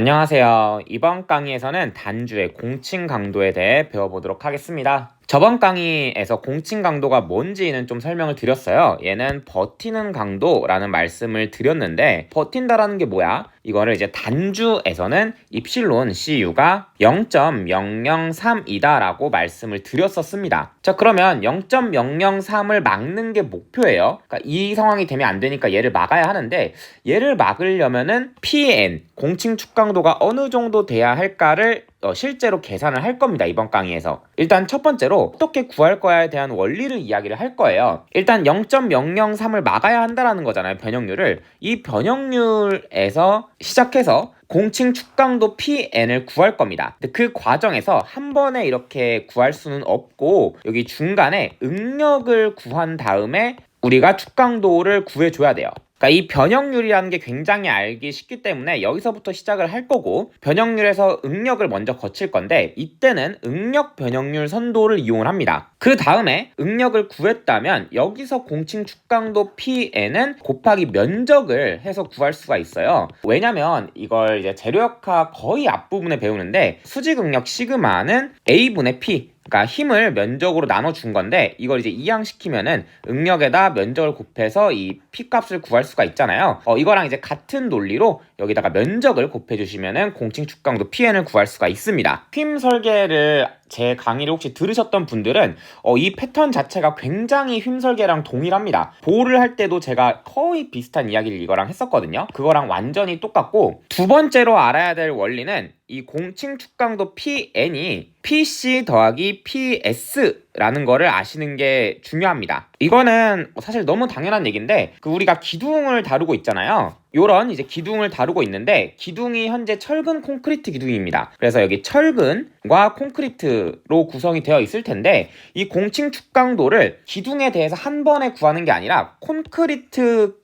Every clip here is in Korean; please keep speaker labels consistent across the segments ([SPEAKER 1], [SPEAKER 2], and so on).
[SPEAKER 1] 안녕하세요. 이번 강의에서는 단주의 공칭 강도에 대해 배워보도록 하겠습니다. 저번 강의에서 공칭 강도가 뭔지는 좀 설명을 드렸어요. 얘는 버티는 강도라는 말씀을 드렸는데 버틴다라는 게 뭐야? 이거를 이제 단주에서는 입실론 CU가 0.003이다라고 말씀을 드렸었습니다. 자, 그러면 0.003을 막는 게 목표예요. 그러니까 이 상황이 되면 안 되니까 얘를 막아야 하는데 얘를 막으려면은 PN 공칭 축강도가 어느 정도 돼야 할까를 어, 실제로 계산을 할 겁니다. 이번 강의에서. 일단 첫 번째로 어떻게 구할 거야에 대한 원리를 이야기를 할 거예요. 일단 0.003을 막아야 한다라는 거잖아요. 변형률을. 이 변형률에서 시작해서 공칭 축강도 PN을 구할 겁니다. 근데 그 과정에서 한 번에 이렇게 구할 수는 없고 여기 중간에 응력을 구한 다음에 우리가 축강도를 구해줘야 돼요. 그러니까 이 변형률이라는 게 굉장히 알기 쉽기 때문에 여기서부터 시작을 할 거고 변형률에서 응력을 먼저 거칠 건데 이때는 응력 변형률 선도를 이용을 합니다. 그 다음에 응력을 구했다면 여기서 공칭 축강도 Pn은 곱하기 면적을 해서 구할 수가 있어요. 왜냐면 이걸 이제 재료역학 거의 앞부분에 배우는데 수직 응력 시그마는 A분의 P 그러니까 힘을 면적으로 나눠준 건데 이걸 이제 이항시키면은 응력에다 면적을 곱해서 이 P 값을 구할 수가 있잖아요. 어, 이거랑 이제 같은 논리로 여기다가 면적을 곱해주시면은 공칭 축강도 PN을 구할 수가 있습니다. 휨 설계를 제 강의를 혹시 들으셨던 분들은 어, 이 패턴 자체가 굉장히 휨설계랑 동일합니다. 보호를 할 때도 제가 거의 비슷한 이야기를 이거랑 했었거든요. 그거랑 완전히 똑같고 두 번째로 알아야 될 원리는 이 공칭 축강도 PN이 PC 더하기 PS 라는 거를 아시는 게 중요합니다. 이거는 사실 너무 당연한 얘기인데 그 우리가 기둥을 다루고 있잖아요. 요런 이제 기둥을 다루고 있는데 기둥이 현재 철근 콘크리트 기둥입니다. 그래서 여기 철근과 콘크리트로 구성이 되어 있을 텐데 이 공칭 축강도를 기둥에 대해서 한 번에 구하는 게 아니라 콘크리트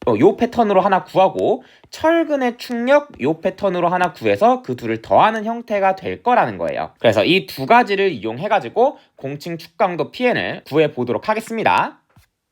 [SPEAKER 1] 어, 요 패턴으로 하나 구하고 철근의 충력 요 패턴으로 하나 구해서 그 둘을 더하는 형태가 될 거라는 거예요. 그래서 이 두 가지를 이용해 가지고 공칭 축강도 PN을 구해 보도록 하겠습니다.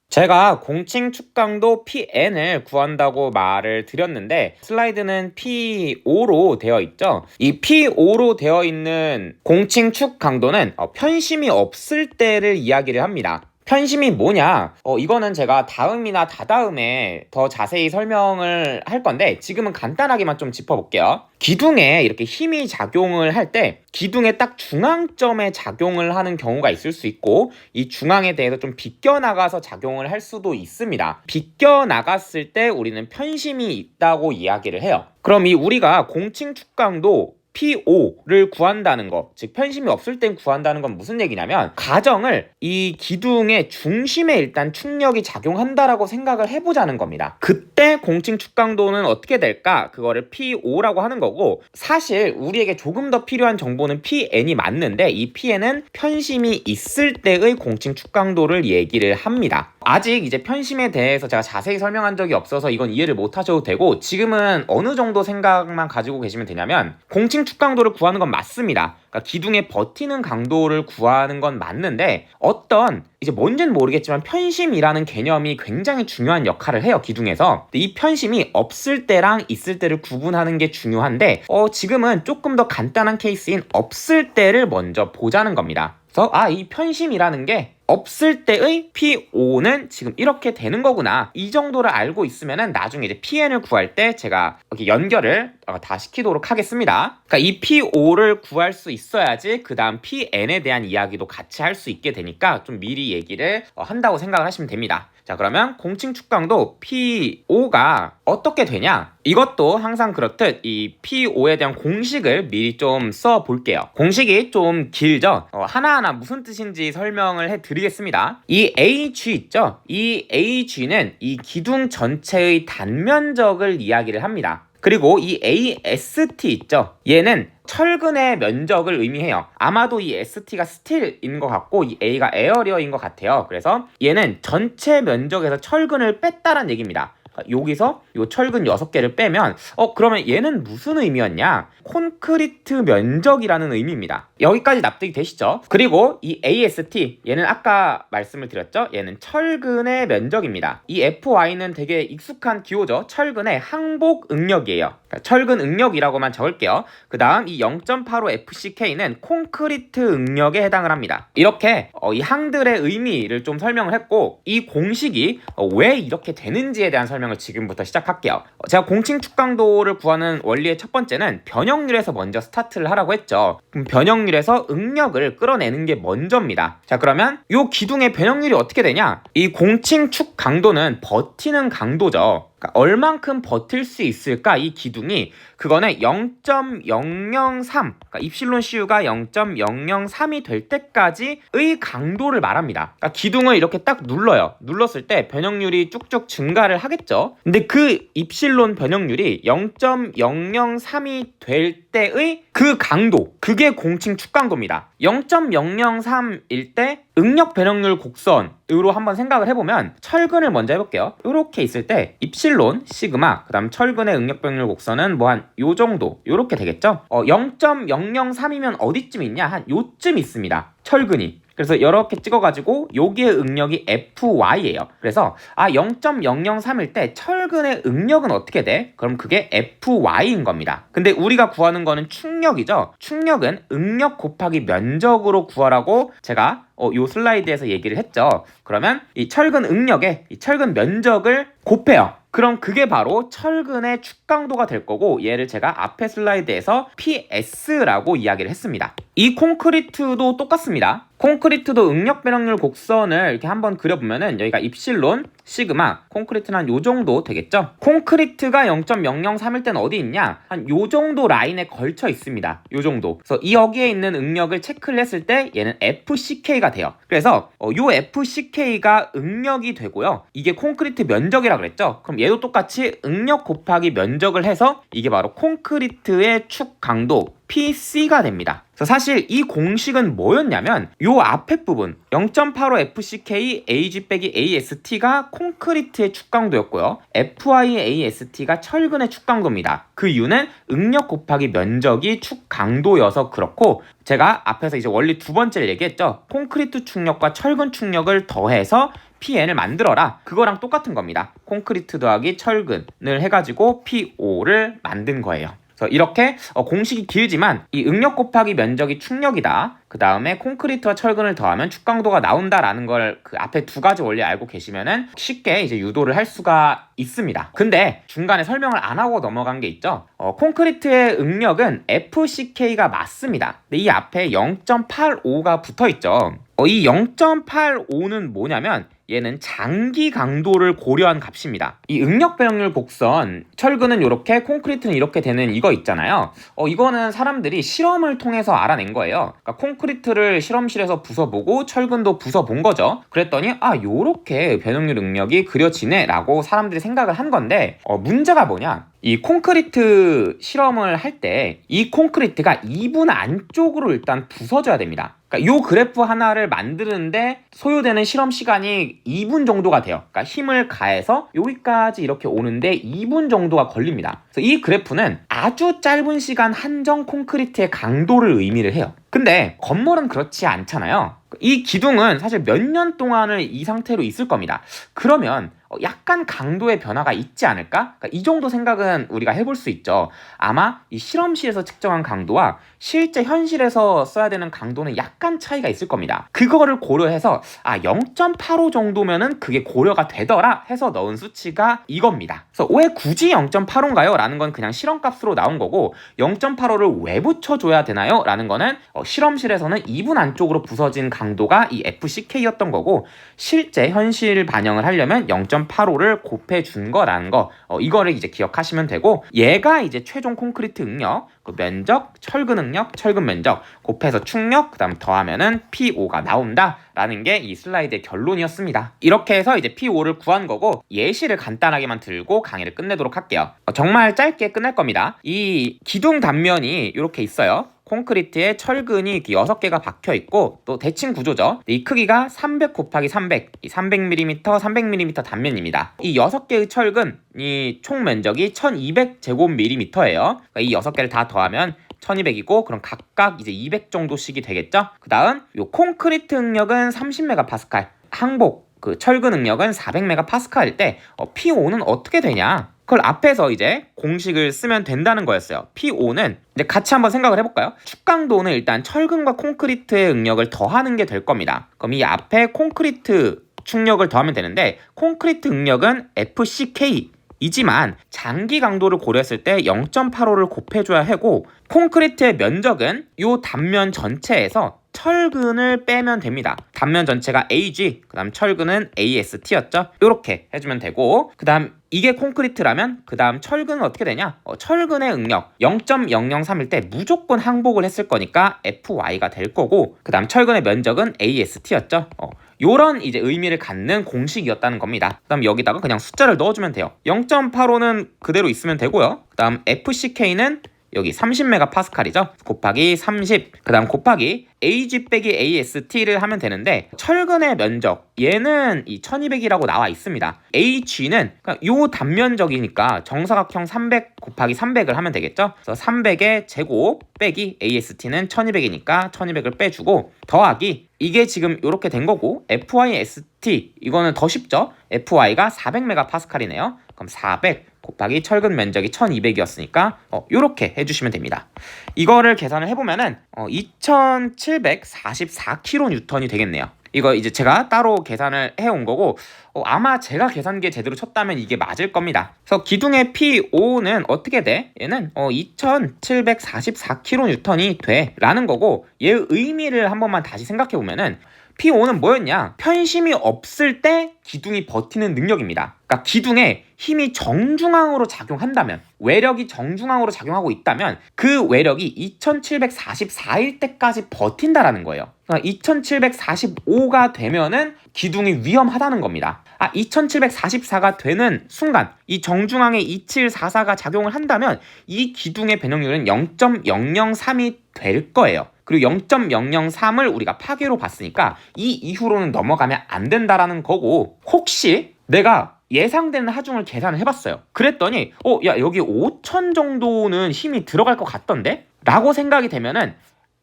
[SPEAKER 1] 제가 공칭 축강도 PN을 구한다고 말을 드렸는데 슬라이드는 P5로 되어 있죠. 이 P5로 되어 있는 공칭 축 강도는 어, 편심이 없을 때를 이야기를 합니다. 편심이 뭐냐? 어, 이거는 제가 다음이나 다다음에 더 자세히 설명을 할 건데 지금은 간단하게만 좀 짚어볼게요. 기둥에 이렇게 힘이 작용을 할 때 기둥의 딱 중앙점에 작용을 하는 경우가 있을 수 있고 이 중앙에 대해서 좀 비껴나가서 작용을 할 수도 있습니다. 비껴나갔을 때 우리는 편심이 있다고 이야기를 해요. 그럼 이 우리가 공칭 축강도 P5를 구한다는 거, 즉 편심이 없을 땐 구한다는 건 무슨 얘기냐면 가정을 이 기둥의 중심에 일단 충력이 작용한다라고 생각을 해보자는 겁니다. 그때 공칭 축강도는 어떻게 될까? 그거를 P5라고 하는 거고 사실 우리에게 조금 더 필요한 정보는 PN이 맞는데 이 PN은 편심이 있을 때의 공칭 축강도를 얘기를 합니다. 아직 이제 편심에 대해서 제가 자세히 설명한 적이 없어서 이건 이해를 못 하셔도 되고 지금은 어느 정도 생각만 가지고 계시면 되냐면 공칭 축 강도를 구하는 건 맞습니다. 그러니까 기둥에 버티는 강도를 구하는 건 맞는데 어떤 이제 뭔지는 모르겠지만 편심이라는 개념이 굉장히 중요한 역할을 해요 기둥에서 이 편심이 없을 때랑 있을 때를 구분하는 게 중요한데 어 지금은 조금 더 간단한 케이스인 없을 때를 먼저 보자는 겁니다 그래서 아 이 편심이라는 게 없을 때의 P5는 지금 이렇게 되는 거구나. 이 정도를 알고 있으면은 나중에 이제 PN을 구할 때 제가 이렇게 연결을 어, 다 시키도록 하겠습니다. 그러니까 이 P5를 구할 수 있어야지 그 다음 PN에 대한 이야기도 같이 할 수 있게 되니까 좀 미리 얘기를 어, 한다고 생각을 하시면 됩니다. 자 그러면 공칭 축강도 P5가 어떻게 되냐? 이것도 항상 그렇듯 이 P5에 대한 공식을 미리 좀 써 볼게요. 공식이 좀 길죠? 어, 하나하나 무슨 뜻인지 설명을 해 드리겠습니다. 이 AG 있죠? 이 AG는 이 기둥 전체의 단면적을 이야기를 합니다 그리고 이 AST 있죠 얘는 철근의 면적을 의미해요. 아마도 이 ST가 스틸인 것 같고 이 A가 에어리어인 것 같아요. 그래서 얘는 전체 면적에서 철근을 뺐다는 얘기입니다. 그러니까 여기서 요 철근 6개를 빼면 어 그러면 얘는 무슨 의미였냐? 콘크리트 면적이라는 의미입니다. 여기까지 납득이 되시죠? 그리고 이 AST 얘는 아까 말씀을 드렸죠? 얘는 철근의 면적입니다. 이 FY는 되게 익숙한 기호죠. 철근의 항복 응력이에요. 그러니까 철근 응력이라고만 적을게요. 그 다음 이 0.85 FCK는 콘크리트 응력에 해당을 합니다. 이렇게 어, 이 항들의 의미를 좀 설명을 했고 이 공식이 어, 왜 이렇게 되는지에 대한 설명을 지금부터 시작할게요. 어, 제가 공칭 축강도를 구하는 원리의 첫 번째는 변형률에서 먼저 스타트를 하라고 했죠. 그럼 변형률에서 응력을 끌어내는 게 먼저입니다. 자 그러면 이 기둥의 변형률이 어떻게 되냐? 이 공칭 축 강도는 버티는 강도죠. 그러니까 얼만큼 버틸 수 있을까 이 기둥이 그거는 0.003 그러니까 입실론 CU가 0.003이 될 때까지의 강도를 말합니다. 그러니까 기둥을 이렇게 딱 눌러요. 눌렀을 때 변형률이 쭉쭉 증가를 하겠죠. 근데 그 입실론 변형률이 0.003이 될 때의 그 강도 그게 공칭 축강도입니다. 0.003일 때 응력 변형률 곡선으로 한번 생각을 해보면 철근을 먼저 해볼게요. 이렇게 있을 때 입실론 시그마 그 다음 철근의 응력 변형률 곡선은 뭐 한 요 정도 요렇게 되겠죠. 어, 0.003이면 어디쯤 있냐 한 요쯤 있습니다. 철근이 그래서 이렇게 찍어가지고 여기의 응력이 FY예요. 그래서 아 0.003일 때 철근의 응력은 어떻게 돼? 그럼 그게 FY인 겁니다. 근데 우리가 구하는 거는 충력이죠. 충력은 응력 곱하기 면적으로 구하라고 제가 어, 요 슬라이드에서 얘기를 했죠. 그러면 이 철근 응력에 이 철근 면적을 곱해요. 그럼 그게 바로 철근의 축강도가 될 거고 얘를 제가 앞에 슬라이드에서 PS라고 이야기를 했습니다. 이 콘크리트도 똑같습니다. 콘크리트도 응력 변형률 곡선을 이렇게 한번 그려보면은 여기가 입실론, 시그마, 콘크리트는 한 요 정도 되겠죠? 콘크리트가 0.003일 때는 어디 있냐? 한 요 정도 라인에 걸쳐 있습니다. 요 정도. 그래서 이 여기에 있는 응력을 체크를 했을 때 얘는 FCK가 돼요. 그래서 어, 요 FCK가 응력이 되고요. 이게 콘크리트 면적이라 그랬죠? 그럼 얘도 똑같이 응력 곱하기 면적을 해서 이게 바로 콘크리트의 축 강도 PC가 됩니다. 그래서 사실 이 공식은 뭐였냐면 요 앞에 부분 0.85 FCK AG 빼기 AST가 콘크리트의 축강도였고요. FI AST가 철근의 축강도입니다. 그 이유는 응력 곱하기 면적이 축강도여서 그렇고 제가 앞에서 이제 원리 두 번째를 얘기했죠. 콘크리트 축력과 철근 축력을 더해서 PN을 만들어라. 그거랑 똑같은 겁니다. 콘크리트 더하기 철근을 해가지고 PO를 만든 거예요. 그래서 이렇게 어, 공식이 길지만 이 응력 곱하기 면적이 충력이다. 그 다음에 콘크리트와 철근을 더하면 축강도가 나온다라는 걸 그 앞에 두 가지 원리 알고 계시면은 쉽게 이제 유도를 할 수가 있습니다. 근데 중간에 설명을 안 하고 넘어간 게 있죠. 어, 콘크리트의 응력은 FCK가 맞습니다. 근데 이 앞에 0.85가 붙어 있죠. 어, 이 0.85는 뭐냐면 얘는 장기 강도를 고려한 값입니다. 이 응력 변형률 곡선, 철근은 이렇게, 콘크리트는 이렇게 되는 이거 있잖아요. 어, 이거는 사람들이 실험을 통해서 알아낸 거예요. 그러니까 콘크리트를 실험실에서 부숴보고 철근도 부숴본 거죠. 그랬더니 아, 요렇게 변형률 응력이 그려지네라고 사람들이 생각을 한 건데 어, 문제가 뭐냐? 이 콘크리트 실험을 할 때 이 콘크리트가 2분 안쪽으로 일단 부서져야 됩니다. 그러니까 요 그래프 하나를 만드는데 소요되는 실험 시간이 2분 정도가 돼요. 그러니까 힘을 가해서 여기까지 이렇게 오는데 2분 정도가 걸립니다. 그래서 이 그래프는 아주 짧은 시간 한정 콘크리트의 강도를 의미를 해요. 근데 건물은 그렇지 않잖아요. 이 기둥은 사실 몇 년 동안을 이 상태로 있을 겁니다. 그러면 어, 약간 강도의 변화가 있지 않을까? 그러니까 이 정도 생각은 우리가 해볼 수 있죠. 아마 이 실험실에서 측정한 강도와 실제 현실에서 써야 되는 강도는 약간 차이가 있을 겁니다. 그거를 고려해서 아 0.85 정도면은 그게 고려가 되더라 해서 넣은 수치가 이겁니다. 그래서 왜 굳이 0.85인가요? 라는 건 그냥 실험값으로 나온 거고 0.85를 왜 붙여줘야 되나요? 라는 거는 어, 실험실에서는 2분 안쪽으로 부서진 강도가 이 FCK였던 거고 실제 현실 반영을 하려면 0.85를 곱해 준 거라는 거 어, 이거를 이제 기억하시면 되고 얘가 이제 최종 콘크리트 응력 그 면적, 철근 응력, 철근 면적 곱해서 충력 그다음 더하면은 P5가 나온다라는 게 이 슬라이드의 결론이었습니다. 이렇게 해서 이제 P5를 구한 거고 예시를 간단하게만 들고 강의를 끝내도록 할게요. 어, 정말 짧게 끝낼 겁니다. 이 기둥 단면이 이렇게 있어요. 콘크리트에 철근이 이렇게 6개가 박혀 있고 또 대칭 구조죠. 이 크기가 300 곱하기 300, 이 300mm, 300mm 단면입니다. 이 6개의 철근이 총 면적이 1200제곱밀리미터예요. 그러니까 이 6개를 다 더하면 1200이고 그럼 각각 이제 200 정도씩이 되겠죠. 그 다음 요 콘크리트 응력은 30메가파스칼, 항복 그 철근 응력은 400메가파스칼일 때 어, P5는 어떻게 되냐? 그걸 앞에서 이제 공식을 쓰면 된다는 거였어요. P5는 이제 같이 한번 생각을 해볼까요? 축강도는 일단 철근과 콘크리트의 응력을 더하는 게 될 겁니다. 그럼 이 앞에 콘크리트 충력을 더하면 되는데 콘크리트 응력은 FCK 이지만 장기 강도를 고려했을 때 0.85를 곱해줘야 하고 콘크리트의 면적은 이 단면 전체에서 철근을 빼면 됩니다. 단면 전체가 AG, 그 다음 철근은 AST였죠. 이렇게 해주면 되고 그 다음 이게 콘크리트라면 그 다음 철근은 어떻게 되냐? 어, 철근의 응력 0.003일 때 무조건 항복을 했을 거니까 FY가 될 거고 그 다음 철근의 면적은 AST였죠. 어, 요런 이제 의미를 갖는 공식이었다는 겁니다. 그 다음 여기다가 그냥 숫자를 넣어주면 돼요. 0.85는 그대로 있으면 되고요. 그 다음 FCK는 여기 30메가파스칼이죠. 곱하기 30. 그 다음 곱하기 AG 빼기 AST를 하면 되는데 철근의 면적 얘는 이 1200이라고 나와 있습니다. AG는 그러니까 요 단면적이니까 정사각형 300 곱하기 300을 하면 되겠죠. 그래서 300의 제곱 빼기 AST는 1200이니까 1200을 빼주고 더하기 이게 지금 이렇게 된 거고 FYST 이거는 더 쉽죠. FY가 400메가파스칼이네요. 그럼 400 곱하기 철근 면적이 1200이었으니까 어, 이렇게 해주시면 됩니다. 이거를 계산을 해보면은 어, 2744kN이 되겠네요. 이거 이제 제가 따로 계산을 해온 거고 어, 아마 제가 계산기에 제대로 쳤다면 이게 맞을 겁니다. 그래서 기둥의 P5는 어떻게 돼? 얘는 어, 2744kN이 돼 라는 거고 얘의 의미를 한 번만 다시 생각해 보면은 P5는 뭐였냐? 편심이 없을 때 기둥이 버티는 능력입니다. 그러니까 기둥에 힘이 정중앙으로 작용한다면 외력이 정중앙으로 작용하고 있다면 그 외력이 2744일 때까지 버틴다라는 거예요. 그러니까 2745가 되면은 기둥이 위험하다는 겁니다. 아, 2744가 되는 순간 이 정중앙에 2744가 작용을 한다면 이 기둥의 변형률은 0.003이 될 거예요. 그리고 0.003을 우리가 파괴로 봤으니까 이 이후로는 넘어가면 안 된다라는 거고 혹시 내가 예상되는 하중을 계산을 해봤어요. 그랬더니 어 야 여기 5천 정도는 힘이 들어갈 것 같던데? 라고 생각이 되면은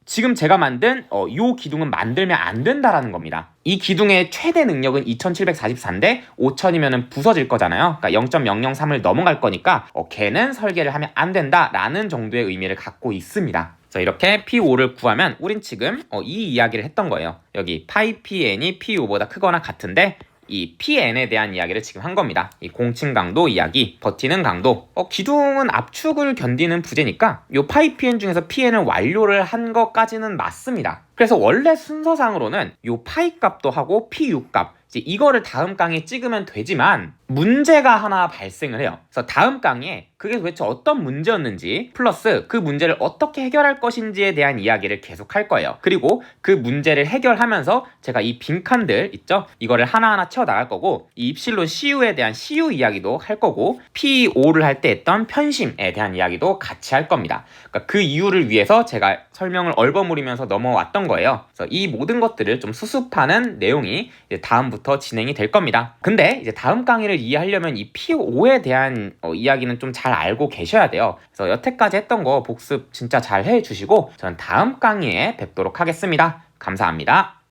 [SPEAKER 1] 지금 제가 만든 어, 이 기둥은 만들면 안 된다라는 겁니다. 이 기둥의 최대 능력은 2744인데 5000이면 부서질 거잖아요. 그러니까 0.003을 넘어갈 거니까 어, 걔는 설계를 하면 안 된다라는 정도의 의미를 갖고 있습니다. 그래서 이렇게 P5를 구하면 우린 지금 어, 이 이야기를 했던 거예요. 여기 파이 PN이 P5보다 크거나 같은데 이 PN에 대한 이야기를 지금 한 겁니다. 이 공칭 강도 이야기, 버티는 강도. 어, 기둥은 압축을 견디는 부재니까 요 파이 PN 중에서 PN을 완료를 한 것까지는 맞습니다. 그래서 원래 순서상으로는 요 파이 값도 하고 P6 값 이거를 다음 강의에 찍으면 되지만 문제가 하나 발생을 해요. 그래서 다음 강의에 그게 도대체 어떤 문제였는지 플러스 그 문제를 어떻게 해결할 것인지에 대한 이야기를 계속 할 거예요. 그리고 그 문제를 해결하면서 제가 이 빈칸들 있죠? 이거를 하나하나 채워 나갈 거고 이 입실론 CU에 대한 CU 이야기도 할 거고 P5를 할 때 했던 편심에 대한 이야기도 같이 할 겁니다. 그러니까 그 이유를 위해서 제가 설명을 얼버무리면서 넘어왔던 거예요. 그래서 이 모든 것들을 좀 수습하는 내용이 다음부터 진행이 될 겁니다. 근데 이제 다음 강의 를 이해하려면 이 P5에 대한 어, 이야기는 좀 잘 알고 계셔야 돼요. 그래서 여태까지 했던 거 복습 진짜 잘 해주시고 저는 다음 강의에 뵙도록 하겠습니다. 감사합니다.